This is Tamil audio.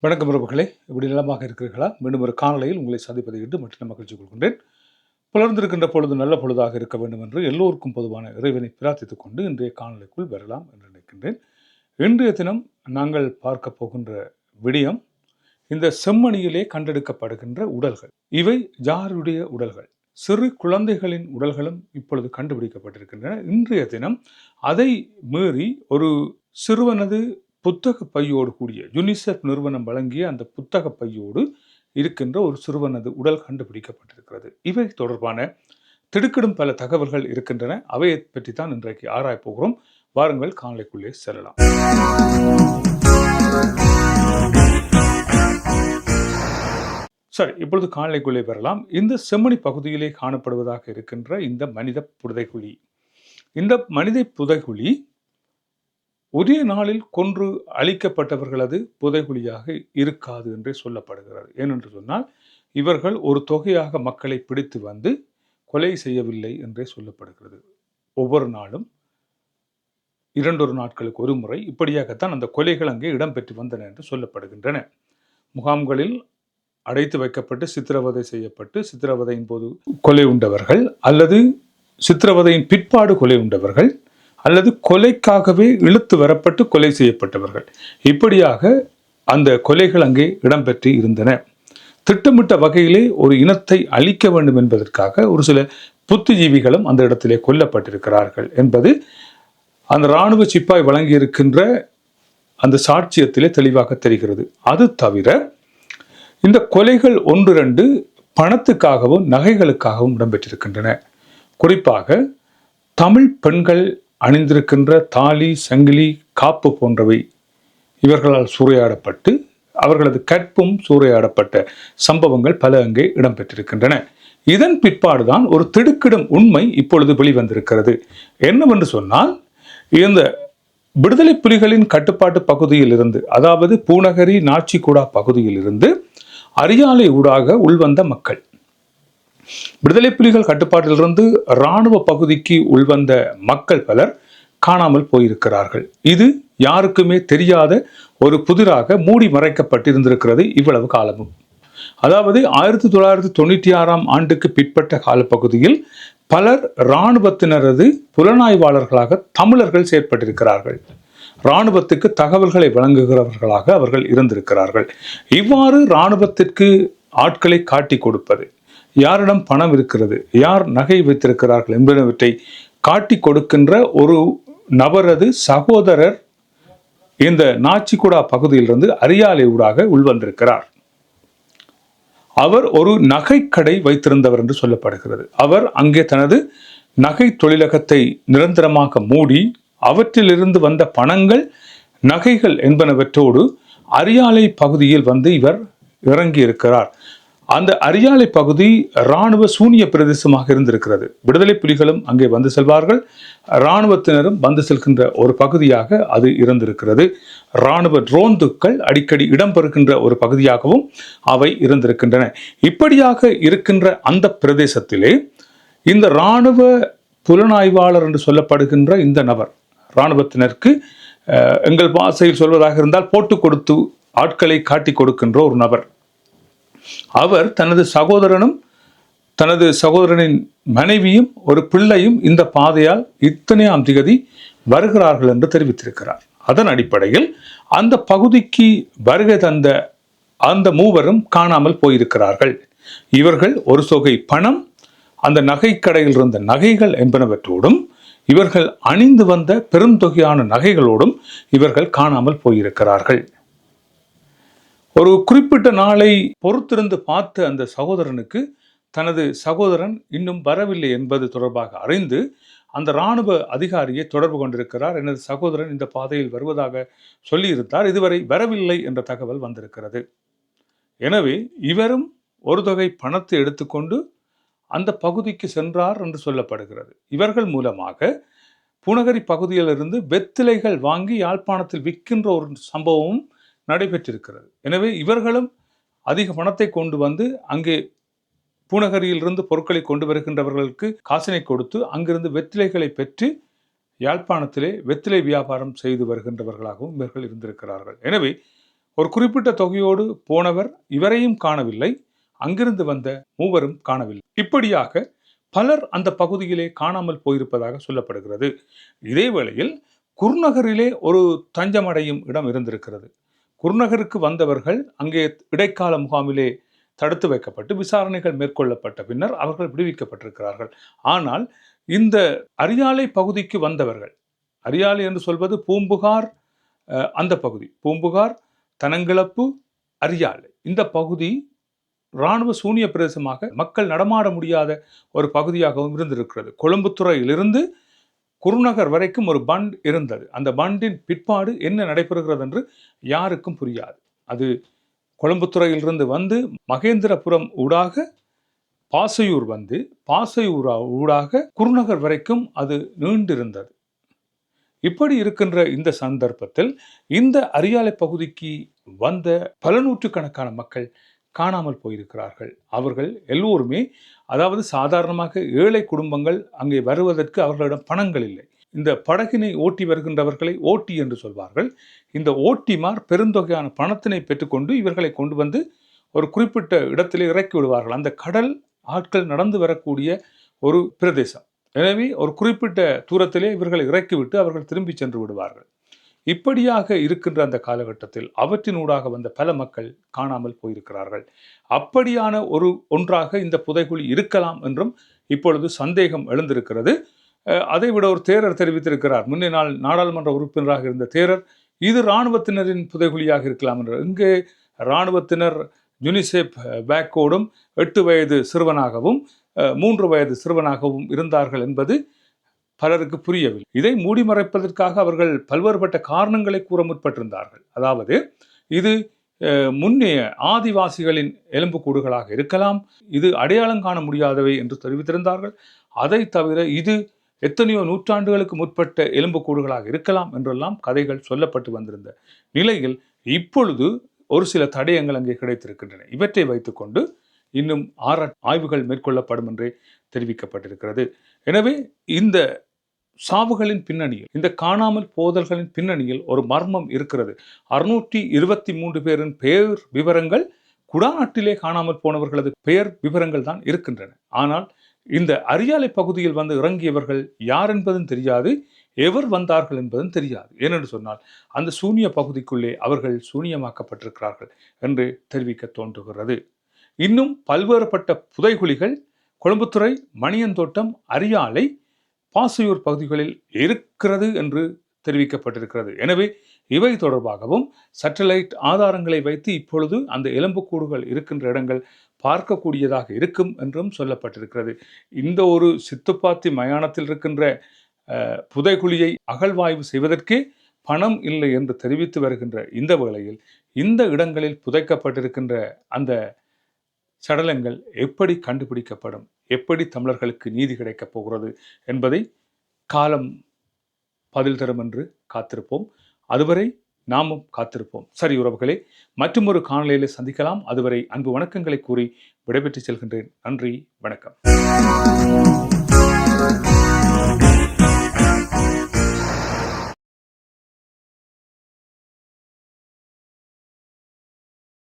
வணக்கம் உறவுகளே. இப்படி நலமாக இருக்கிறீர்களா? மீண்டும் ஒரு காணொலியில் உங்களை சந்திப்பதை இட்டு மற்றும் மகிழ்ச்சி கொள்கின்றேன். புலர்ந்திருக்கின்ற பொழுது நல்ல பொழுதாக இருக்க வேண்டும் என்று எல்லோருக்கும் பொதுவான இறைவனை பிரார்த்தித்துக் கொண்டு இன்றைய காணொலிக்குள் வரலாம் என்று நினைக்கின்றேன். இன்றைய தினம் நாங்கள் பார்க்க போகின்ற விடயம் இந்த செம்மணியிலே கண்டெடுக்கப்படுகின்ற உடல்கள். இவை யாருடைய உடல்கள்? சிறு குழந்தைகளின் உடல்களும் இப்பொழுது கண்டுபிடிக்கப்பட்டிருக்கின்றன. இன்றைய தினம் அதை மீறி ஒரு சிறுவனது புத்தக பையோடு கூடிய யுனிசெஃப் நிறுவனம் வழங்கிய அந்த புத்தக பையோடு இருக்கின்ற ஒரு சிறுவனது உடல் கண்டுபிடிக்கப்பட்டிருக்கிறது. இவை தொடர்பான திடுக்கிடும் பல தகவல்கள் இருக்கின்றன. அவையை பற்றி தான் இன்றைக்கு ஆராயப் போகிறோம். வாருங்கள் காணொலிக்குள்ளே செல்லலாம். சரி இப்பொழுது காணொலிக்குள்ளே வரலாம். இந்த செம்மணி பகுதியிலே காணப்படுவதாக இருக்கின்ற இந்த மனித புதைகுழி. இந்த மனித புதைகுழி ஒரே நாளில் கொன்று அழிக்கப்பட்டவர்களது புதைகுழியாக இருக்காது என்றே சொல்லப்படுகிறது. ஏனென்று சொன்னால் இவர்கள் ஒரு தொகையாக மக்களை பிடித்து வந்து கொலை செய்யவில்லை என்றே சொல்லப்படுகிறது. ஒவ்வொரு நாளும் இரண்டொரு நாட்களுக்கு ஒரு முறை இப்படியாகத்தான் அந்த கொலைகள் அங்கே இடம்பெற்று வந்தன என்று சொல்லப்படுகின்றன. முகாம்களில் அடைத்து வைக்கப்பட்டு சித்திரவதை செய்யப்பட்டு சித்திரவதையின் போது கொலை உண்டவர்கள் அல்லது சித்திரவதையின் பிற்பாடு கொலை உண்டவர்கள் அல்லது கொலைக்காகவே இழுத்து வரப்பட்டு கொலை செய்யப்பட்டவர்கள். இப்படியாக அந்த கொலைகள் அங்கே இடம்பெற்று இருந்தன. திட்டமிட்ட வகையிலே ஒரு இனத்தை அழிக்க வேண்டும் என்பதற்காக ஒரு சில புத்திஜீவிகளும் அந்த இடத்திலே கொல்லப்பட்டிருக்கிறார்கள் என்பது அந்த இராணுவ சிப்பாய் வழங்கியிருக்கின்ற அந்த சாட்சியத்திலே தெளிவாக தெரிகிறது. அது தவிர இந்த கொலைகள் ஒன்று ரெண்டு பணத்துக்காகவும் நகைகளுக்காகவும் இடம்பெற்றிருக்கின்றன. குறிப்பாக தமிழ் பெண்கள் அணிந்திருக்கின்ற தாலி சங்கிலி காப்பு போன்றவை இவர்களால் சூறையாடப்பட்டு அவர்களது கற்பும் சூறையாடப்பட்ட சம்பவங்கள் பல அங்கே இடம்பெற்றிருக்கின்றன. இதன் பிற்பாடுதான் ஒரு திடுக்கிடும் உண்மை இப்பொழுது வெளிவந்திருக்கிறது. என்னவென்று சொன்னால் இந்த விடுதலை புலிகளின் கட்டுப்பாட்டு பகுதியில் இருந்து அதாவது பூநகரி நாச்சிக்குடா பகுதியில் இருந்து அரியாலை ஊடாக உள்வந்த மக்கள் விடுதலை புலிகள் கட்டுப்பாட்டிலிருந்து இராணுவ பகுதிக்கு உள்வந்த மக்கள் பலர் காணாமல் போயிருக்கிறார்கள். இது யாருக்குமே தெரியாத ஒரு புதிராக மூடி மறைக்கப்பட்டிருந்திருக்கிறது இவ்வளவு காலமும். அதாவது ஆயிரத்தி தொள்ளாயிரத்தி தொண்ணூற்றி ஆறாம் ஆண்டுக்கு பிற்பட்ட காலப்பகுதியில் பலர் இராணுவத்தினரது புலனாய்வாளர்களாக தமிழர்கள் செயற்பட்டிருக்கிறார்கள். இராணுவத்துக்கு தகவல்களை வழங்குகிறவர்களாக அவர்கள் இருந்திருக்கிறார்கள். இவ்வாறு இராணுவத்திற்கு ஆட்களை காட்டி கொடுப்பது யாரிடம் பணம் இருக்கிறது யார் நகை வைத்திருக்கிறார்கள் என்பனவற்றை காட்டி கொடுக்கின்ற ஒரு நபரது சகோதரர் இந்த நாச்சிக்குடா பகுதியிலிருந்து அரியாலை ஊடாக உள்வந்திருக்கிறார். அவர் ஒரு நகைக்கடை வைத்திருந்தவர் என்று சொல்லப்படுகிறது. அவர் அங்கே தனது நகை தொழிலகத்தை நிரந்தரமாக மூடி அவற்றிலிருந்து வந்த பணங்கள் நகைகள் என்பனவற்றோடு அரியாலை பகுதியில் வந்து இவர் இறங்கி இருக்கிறார் அந்த அரியாலை பகுதி இராணுவ சூனிய பிரதேசமாக இருந்திருக்கிறது. விடுதலை புலிகளும் அங்கே வந்து செல்வார்கள். இராணுவத்தினரும் வந்து செல்கின்ற ஒரு பகுதியாக அது இருந்திருக்கிறது. இராணுவ ட்ரோந்துக்கள் அடிக்கடி இடம்பெறுகின்ற ஒரு பகுதியாகவும் அவை இருந்திருக்கின்றன. இப்படியாக இருக்கின்ற அந்த பிரதேசத்திலே இந்த இராணுவ புலனாய்வாளர் என்று சொல்லப்படுகின்ற இந்த நபர் இராணுவத்தினருக்கு எங்கள் பாசையில் சொல்வதாக இருந்தால் போட்டு கொடுத்து ஆட்களை காட்டி கொடுக்கின்ற ஒரு நபர். அவர் தனது சகோதரனும் தனது சகோதரனின் மனைவியும் ஒரு பிள்ளையும் இந்த பாதையால் இத்தனையாம் திகதி வருகிறார்கள் என்று தெரிவித்திருக்கிறார். அதன் அடிப்படையில் அந்த பகுதிக்கு வருகை தந்த அந்த மூவரும் காணாமல் போயிருக்கிறார்கள். இவர்கள் ஒரு தொகை பணம் அந்த நகைக்கடையில் இருந்த நகைகள் என்பனவற்றோடும் இவர்கள் அணிந்து வந்த பெருந்தொகையான நகைகளோடும் இவர்கள் காணாமல் போயிருக்கிறார்கள். ஒரு குறிப்பிட்ட நாளை பொறுத்திருந்து பார்த்த அந்த சகோதரனுக்கு தனது சகோதரன் இன்னும் வரவில்லை என்பது தொடர்பாக அறிந்து அந்த இராணுவ அதிகாரியை தொடர்பு கொண்டிருக்கிறார். எனது சகோதரன் இந்த பாதையில் வருவதாக சொல்லியிருந்தார். இதுவரை வரவில்லை என்ற தகவல் வந்திருக்கிறது. எனவே இவரும் ஒரு தொகை பணத்தை எடுத்துக்கொண்டு அந்த பகுதிக்கு சென்றார் என்று சொல்லப்படுகிறது. இவர்கள் மூலமாக புனகரி பகுதியிலிருந்து வெத்திலைகள் வாங்கி யாழ்ப்பாணத்தில் விற்கின்ற ஒரு சம்பவமும் நடைபெற்றிருக்கிறது. எனவே இவர்களும் அதிக பணத்தை கொண்டு வந்து அங்கே பூநகரியிலிருந்து பொருட்களை கொண்டு வருகின்றவர்களுக்கு காசினை கொடுத்து அங்கிருந்து வெற்றிலைகளை பெற்று யாழ்ப்பாணத்திலே வெற்றிலை வியாபாரம் செய்து வருகின்றவர்களாகவும் இவர்கள் இருந்திருக்கிறார்கள். எனவே ஒரு குறிப்பிட்ட தொகையோடு போனவர் இவரையும் காணவில்லை அங்கிருந்து வந்த மூவரும் காணவில்லை. இப்படியாக பலர் அந்த பகுதியிலே காணாமல் போயிருப்பதாக சொல்லப்படுகிறது. இதே வேளையில் குருநகரிலே ஒரு தஞ்சமடையும் இடம் இருந்திருக்கிறது. குருநகருக்கு வந்தவர்கள் அங்கே இடைக்கால முகாமிலே தடுத்து வைக்கப்பட்டு விசாரணைகள் மேற்கொள்ளப்பட்ட பின்னர் அவர்கள் விடுவிக்கப்பட்டிருக்கிறார்கள். ஆனால் இந்த அரியாலை பகுதிக்கு வந்தவர்கள் அரியாலை என்று சொல்வது பூம்புகார் அந்த பகுதி பூம்புகார் தனங்கிழப்பு அரியாலை. இந்த பகுதி இராணுவ சூனிய பிரதேசமாக மக்கள் நடமாட முடியாத ஒரு பகுதியாகவும் இருந்திருக்கிறது. கொழும்புத்துறையிலிருந்து குருநகர் வரைக்கும் ஒரு பண்ட் இருந்தது. அந்த பண்டின் பிற்பாடு என்ன நடைபெறுகிறது என்று யாருக்கும் புரியாது. அது கொழும்புத்துறையிலிருந்து வந்து மகேந்திரபுரம் ஊடாக பாசையூர் வந்து பாசையூரா ஊடாக குருநகர் வரைக்கும் அது நீண்டிருந்தது. இப்படி இருக்கின்ற இந்த சந்தர்ப்பத்தில் இந்த அரியாலை பகுதிக்கு வந்த பல நூற்றுக்கணக்கான மக்கள் காணாமல் போயிருக்கிறார்கள். அவர்கள் எல்லோருமே அதாவது சாதாரணமாக ஏழை குடும்பங்கள் அங்கே வருவதற்கு அவர்களிடம் பணங்கள் இல்லை. இந்த படகினை ஓட்டி வருகின்றவர்களை ஓட்டி என்று சொல்வார்கள். இந்த ஓட்டிமார் பெருந்தொகையான பணத்தினை பெற்றுக்கொண்டு இவர்களை கொண்டு வந்து ஒரு குறிப்பிட்ட இடத்திலே இறக்கி விடுவார்கள். அந்த கடல் ஆட்கள் நடந்து வரக்கூடிய ஒரு பிரதேசம். எனவே ஒரு குறிப்பிட்ட தூரத்திலே இவர்களை இறக்கிவிட்டு அவர்கள் திரும்பி சென்று விடுவார்கள். இப்படியாக இருக்கின்ற அந்த காலகட்டத்தில் அவற்றினூடாக வந்த பல மக்கள் காணாமல் போயிருக்கிறார்கள். அப்படியான ஒரு ஒன்றாக இந்த புதைகுழி இருக்கலாம் என்றும் இப்பொழுது சந்தேகம் எழுந்திருக்கிறது. அதைவிட அதை விட ஒரு தேரர் தெரிவித்திருக்கிறார். முன்னே நாள் நாடாளுமன்ற உறுப்பினராக இருந்த தேரர் இது இராணுவத்தினரின் புதைகுழியாக இருக்கலாம் என்று. இங்கே இராணுவத்தினர் யுனிசெப் பேக்கோடும் எட்டு வயது சிறுவனாகவும் மூன்று வயது சிறுவனாகவும் இருந்தார்கள் என்பது பலருக்கு புரியவில்லை. இதை மூடி மறைப்பதற்காக அவர்கள் பல்வேறுபட்ட காரணங்களை கூற முற்பட்டிருந்தார்கள். அதாவது இது முன்னைய ஆதிவாசிகளின் எலும்புக்கூடுகளாக இருக்கலாம் இது அடையாளம் காண முடியாதவை என்று தெரிவித்திருந்தார்கள். அதை தவிர இது எத்தனையோ நூற்றாண்டுகளுக்கு முற்பட்ட எலும்புக்கூடுகளாக இருக்கலாம் என்றெல்லாம் கதைகள் சொல்லப்பட்டு வந்திருந்த நிலையில் இப்பொழுது ஒரு சில தடயங்கள் அங்கே கிடைத்திருக்கின்றன. இவற்றை வைத்துக்கொண்டு இன்னும் ஆரா ஆய்வுகள் மேற்கொள்ளப்படும் என்றே தெரிவிக்கப்பட்டிருக்கிறது. எனவே இந்த சாவுகளின் பின்னணியில் இந்த காணாமல் போதல்களின் பின்னணியில் ஒரு மர்மம் இருக்கிறது. அறுநூற்றி இருபத்தி மூன்று பேரின் பெயர் விவரங்கள் குடாநாட்டிலே காணாமல் போனவர்களது பெயர் விவரங்கள் தான் இருக்கின்றன. ஆனால் இந்த அரியாலை பகுதியில் வந்து இறங்கியவர்கள் யார் என்பதும் தெரியாது எவர் வந்தார்கள் என்பதும் தெரியாது. ஏனென்று சொன்னால் அந்த சூனிய பகுதிக்குள்ளே அவர்கள் சூனியமாக்கப்பட்டிருக்கிறார்கள் என்று தெரிவிக்க தோன்றுகிறது. இன்னும் பல்வேறுபட்ட புதைகுழிகள் கொழும்புத்துறை மணியந்தோட்டம் அரியாலை பாசையூர் பகுதிகளில் இருக்கிறது என்று தெரிவிக்கப்பட்டிருக்கிறது. எனவே இவை தொடர்பாகவும் சேட்டலைட் ஆதாரங்களை வைத்து இப்பொழுது அந்த எலும்புக்கூடுகள் இருக்கின்ற இடங்கள் பார்க்கக்கூடியதாக இருக்கும் என்றும் சொல்லப்பட்டிருக்கிறது. இந்த ஒரு சித்துப்பாத்தி மயானத்தில் இருக்கின்ற புதைகுழியை அகழ்வாய்வு செய்வதற்கே பணம் இல்லை என்று தெரிவித்து வருகின்ற இந்த வேளையில் இந்த இடங்களில் புதைக்கப்பட்டிருக்கின்ற அந்த சடலங்கள் எப்படி கண்டுபிடிக்கப்படும்? எப்படி தமிழர்களுக்கு நீதி கிடைக்கப் போகிறது? என்பதை காலம் பதில் தரும் என்று காத்திருப்போம். அதுவரை நாமும் காத்திருப்போம். சரி உறவுகளே மற்றும் ஒரு சந்திக்கலாம். அதுவரை அன்பு வணக்கங்களை கூறி விடைபெற்று செல்கின்றேன். நன்றி வணக்கம்.